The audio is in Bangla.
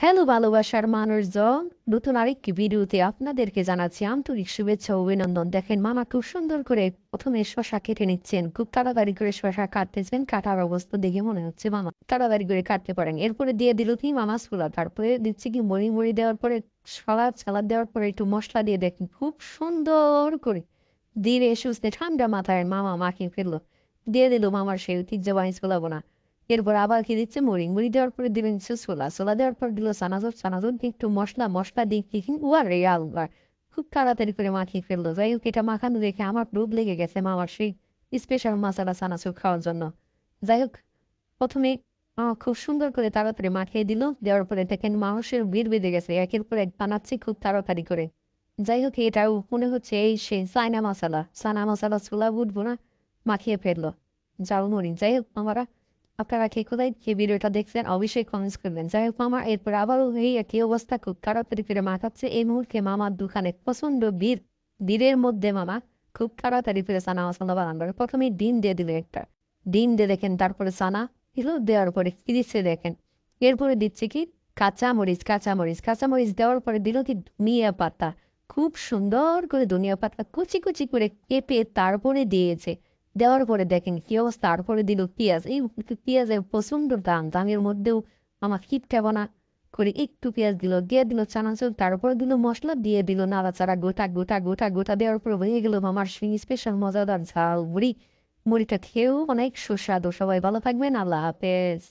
হ্যালো ভালোবাসার মানুষজন, নতুন আরেকটি ভিডিওতে আপনাদেরকে জানাচ্ছি আন্তরিক শুভেচ্ছা অভিনন্দন। দেখেন মামা খুব সুন্দর করে প্রথমে শশা কেটে নিচ্ছেন। খুব তাড়াতাড়ি করে শশা কাটতেছেন, কাটার অবস্থা দেখে মনে হচ্ছে মামা তাড়াতাড়ি করে কাটতে পারেন। এরপরে দিয়ে দিল কি মামা সুলা তারপরে দিচ্ছে কি মরি মরি দেওয়ার পরে সালাদ সালাদ দেওয়ার পরে একটু মশলা দিয়ে দেখেন খুব সুন্দর করে ধীরে সুস্থে ঠান্ডা মাথায় মামা মাখিয়ে ফেলল। দিয়ে দিল মামার সেই ঐতিহ্যবাহী ছোলা বোনা। এরপর আবার কি দিচ্ছে? মুড়ি। মুড়ি দেওয়ার পরে দিলেন হচ্ছে ছোলা। ছোলা দেওয়ার পর দিল সানাজর। সানাজর একটু মশলা মশলা দিয়ে কি উয়ার রে আলবার খুব তাড়াতাড়ি করে মাখিয়ে ফেলল। যাই হোক, এটা মাখানো দেখে আমার লোভ লেগে গেছে মামার সেই স্পেশাল মশলা সানাসুর খাওয়ার জন্য। যাই হোক, প্রথমে খুব সুন্দর করে তাড়াতাড়ি মাখিয়ে দিল। দেওয়ার পরে দেখেন মানুষের ভিড় বেঁধে গেছে। একের পর এক বানাচ্ছে খুব তাড়াতাড়ি করে। যাই হোক, এটাও মনে হচ্ছে এই সে সাইনা মশলা। সানা মশলা ছোলা বুটবো না মাখিয়ে ফেলল। ঝালমুড়ি যাই হোক আমরা আপনারা কে কোথায় কে ভিডিওটা দেখছেন? অবশ্যই কমেন্টস করবেন। যাই হোক, মামা, এরপর আবারও এই একই অবস্থা। খুব তাড়াতাড়ি করে মাখাচ্ছে এই মুহূর্তে মামার দোকানে। প্রচণ্ড ভিড়। ভিড়ের মধ্যে মামা খুব তাড়াতাড়ি করে সানা মশলা বানান করে প্রথমে ডিম দিয়ে দিল একটা। ডিম দিয়ে দেখেন, তারপরে সানা দিল দেওয়ার পরে কি দিচ্ছে দেখেন। এরপরে দিচ্ছে কি? কাঁচামরিচ কাঁচামরিচ। কাঁচামরিচ দেওয়ার পরে দিল কি ধনিয়া পাতা। খুব সুন্দর করে ধনিয়া পাতা কুচি কুচি করে কেঁপে তারপরে দিয়েছে। দেওয়ার পরে দেখেন কি অবস্থা তারপরে দিল পেঁয়াজ এই পেঁয়াজের প্রচণ্ড দাম দামের মধ্যেও আমার কিপটা না করে একটু পেঁয়াজ দিল দিয়ে দিল চানাচুর তারপরে দিল মশলা দিয়ে দিল নাড়াচাড়া গোটা গোটা গোটা গোটা দেওয়ার পর হয়ে গেল আমার স্পেশাল মজাদার ঝাল মুড়ি মুড়িটা খেয়েও অনেক সুস্বাদু সবাই ভালো থাকবেন আল্লাহ হাফেজ